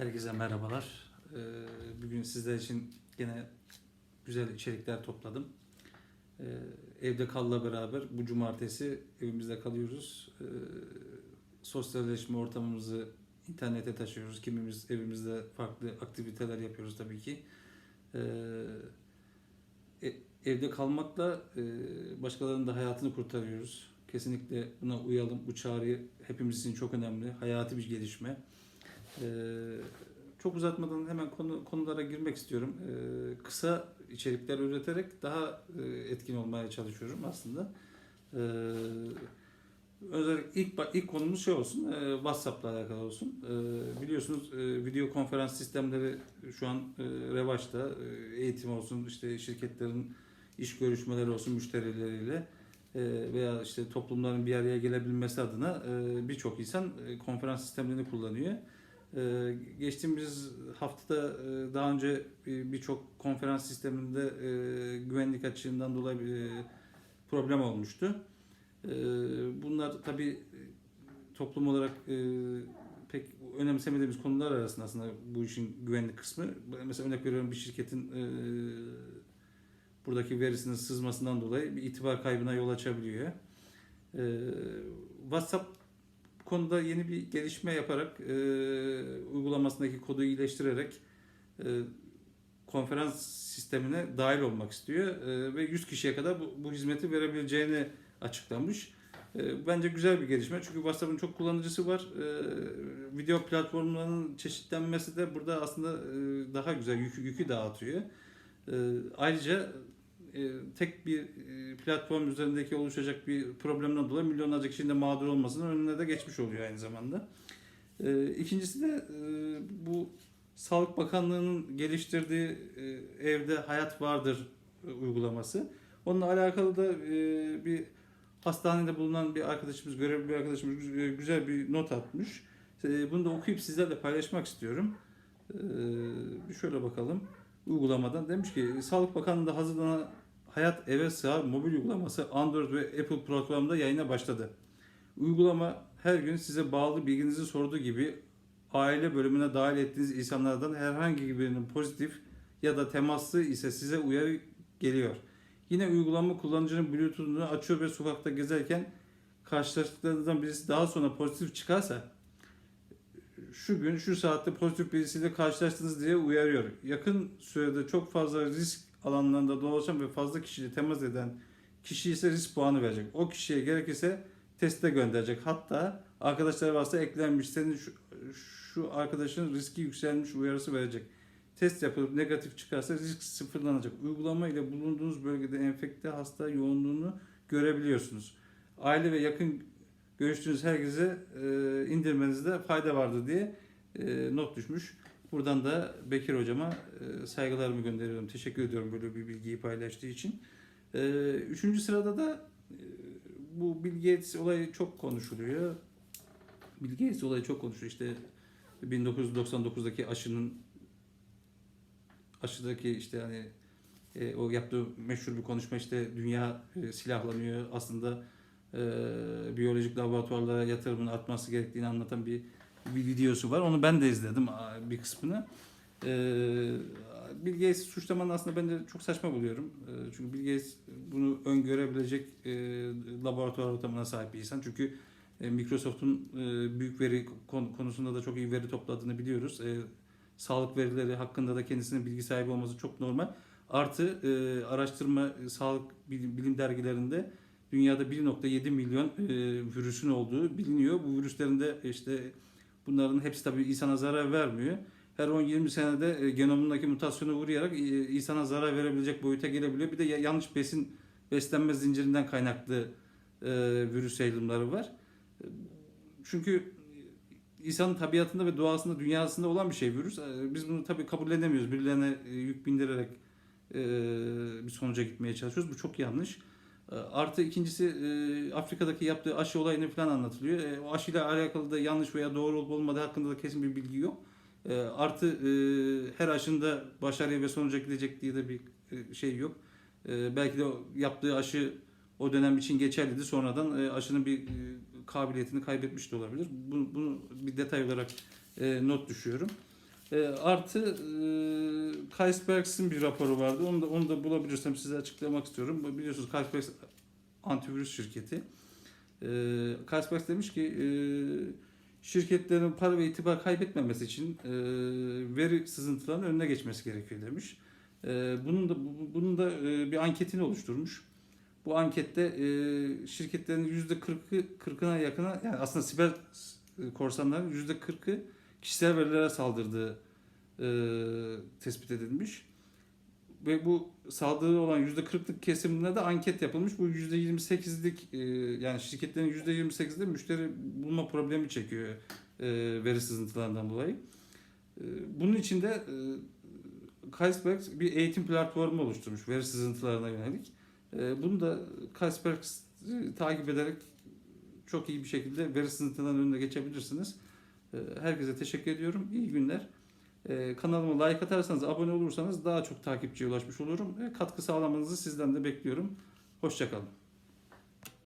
Herkese merhabalar. Ee, Bugün sizler için gene güzel içerikler topladım. Ee, Evde kalla beraber bu cumartesi evimizde kalıyoruz. Ee, Sosyalleşme ortamımızı internete taşıyoruz. Kimimiz evimizde farklı aktiviteler yapıyoruz tabii ki. E- Evde kalmakla e, başkalarının da hayatını kurtarıyoruz. Kesinlikle buna uyalım. Bu çağrı hepimiz için çok önemli. Hayati bir gelişme. Ee, çok uzatmadan hemen konu, konulara girmek istiyorum. Ee, kısa içerikler üreterek daha e, etkin olmaya çalışıyorum aslında. Ee, özellikle ilk ilk konumuz şey olsun, e, WhatsApp'la alakalı olsun. Biliyorsunuz e, video konferans sistemleri şu an e, revaçta. Eğitim olsun, işte şirketlerin iş görüşmeleri olsun müşterileriyle veya işte toplumların bir araya gelebilmesi adına birçok insan konferans sistemlerini kullanıyor. Ee, geçtiğimiz haftada e, daha önce bir- birçok konferans sisteminde e, güvenlik açığından dolayı bir e, problem olmuştu. E, bunlar tabii toplum olarak e, pek önemsemediğimiz konular arasında aslında bu işin güvenlik kısmı. Mesela örnek veriyorum bir şirketin e, buradaki verisinin sızmasından dolayı bir itibar kaybına yol açabiliyor. E, WhatsApp konuda yeni bir gelişme yaparak e, uygulamasındaki kodu iyileştirerek e, konferans sistemine dahil olmak istiyor E, ve 100 kişiye kadar bu, bu hizmeti verebileceğini açıklamış. E, bence güzel bir gelişme çünkü WhatsApp'ın çok kullanıcısı var. E, video platformlarının çeşitlenmesi de burada aslında e, daha güzel yükü, yükü dağıtıyor. Ayrıca tek bir e, platform üzerindeki oluşacak bir problemden dolayı milyonlarca kişinin de mağdur olmasının önüne de geçmiş oluyor aynı zamanda. E, İkincisi de e, bu Sağlık Bakanlığı'nın geliştirdiği e, evde hayat vardır e, uygulaması. Onunla alakalı da e, bir hastanede bulunan bir arkadaşımız, görevli bir arkadaşımız e, güzel bir not atmış. E, Bunu da okuyup sizlerle paylaşmak istiyorum. E, şöyle bakalım uygulamadan. Demiş ki Sağlık Bakanlığı'nda hazırlanan Hayat Eve Sığar mobil uygulaması Android ve Apple platformda yayına başladı. Uygulama her gün size bağlı bilginizi sorduğu gibi aile bölümüne dahil ettiğiniz insanlardan herhangi birinin pozitif ya da temaslı ise size uyarı geliyor. Yine uygulama kullanıcının Bluetooth'unu açıyor ve sokakta gezerken karşılaştıklarınızdan birisi daha sonra pozitif çıkarsa şu gün şu saatte pozitif birisiyle karşılaştınız diye uyarıyor. Yakın sürede çok fazla risk alanlarında dolaşan ve fazla kişiyle temas eden kişi ise risk puanı verecek. O kişiye gerekirse teste gönderecek. Hatta arkadaşlar varsa eklenmiş senin şu, şu arkadaşın riski yükselmiş uyarısı verecek. Test yapılıp negatif çıkarsa risk sıfırlanacak. Uygulama ile bulunduğunuz bölgede enfekte hasta yoğunluğunu görebiliyorsunuz. Aile ve yakın görüştüğünüz herkese e, indirmenizde fayda vardır diye e, not düşmüş. Buradan da Bekir hocama e, saygılarımı gönderiyorum. Teşekkür ediyorum böyle bir bilgiyi paylaştığı için. Üçüncü sırada da bu Bill Gates olayı çok konuşuluyor. Bill Gates olayı çok konuşuluyor. İşte 1999'daki aşının aşıdaki işte hani o yaptığı meşhur bir konuşma işte dünya silahlanıyor aslında e, biyolojik laboratuvarlara yatırımın artması gerektiğini anlatan bir bir videosu var. Onu ben de izledim bir kısmını. E, Bill Gates suçlamanın aslında ben de çok saçma buluyorum. E, çünkü Bill Gates bunu öngörebilecek e, laboratuvar ortamına sahip bir insan. Çünkü e, Microsoft'un e, büyük veri kon- konusunda da çok iyi veri topladığını biliyoruz. E, sağlık verileri hakkında da kendisinin bilgi sahibi olması çok normal. Artı e, araştırma sağlık bilim, bilim dergilerinde dünyada 1.7 milyon e, virüsün olduğu biliniyor. Bu virüslerin de işte bunların hepsi tabii insana zarar vermiyor. Her 10-20 senede e, genomundaki mutasyona uğrayarak e, insana zarar verebilecek boyuta gelebiliyor. Bir de ya- yanlış besin beslenme zincirinden kaynaklı e, virüs yayılımları var. Çünkü insanın tabiatında ve doğasında, dünyasında olan bir şey virüs. Biz bunu tabii kabul edemiyoruz. Birilerine yük bindirerek bir sonuca gitmeye çalışıyoruz. Bu çok yanlış. E, Artı ikincisi e, Afrika'daki yaptığı aşı olayını falan anlatılıyor. E, O aşıyla alakalı da yanlış veya doğru olup olmadığı hakkında da kesin bir bilgi yok. E, Artı her aşında başarıya ve sonuca gidecek diye de bir şey yok. Belki de yaptığı aşı o dönem için geçerliydi. Sonradan aşının bir kabiliyetini kaybetmiş de olabilir. Bunu, bir detay olarak not düşüyorum. E, artı e, Kaisbergs'in bir raporu vardı. Onu da onu da bulabilirsem size açıklamak istiyorum. Biliyorsunuz Kaisbergs antivirüs şirketi. E, Kaisbergs demiş ki e, şirketlerin para ve itibar kaybetmemesi için e, veri sızıntılarının önüne geçmesi gerekiyor demiş. E, bunun da bu- bunun da e, bir anketini oluşturmuş. Bu ankette e, şirketlerin yüzde 40'ı 40'ına yakına yani aslında siber e, korsanların yüzde 40'ı kişisel verilere saldırdığı e, tespit edilmiş. Ve bu saldırı olan yüzde 40'lık kesiminde de anket yapılmış. Bu yüzde 28'lik e, yani şirketlerin yüzde 28'de müşteri bulma problemi çekiyor e, veri sızıntılarından dolayı. E, bunun için de e, Kaisberg bir eğitim platformu oluşturmuş veri sızıntılarına yönelik. E, bunu da Kaisberg takip ederek çok iyi bir şekilde veri sızıntılarının önüne geçebilirsiniz. E, herkese teşekkür ediyorum. İyi günler. E, kanalıma like atarsanız, abone olursanız daha çok takipçiye ulaşmış olurum. Katkı sağlamanızı sizden de bekliyorum. Hoşçakalın.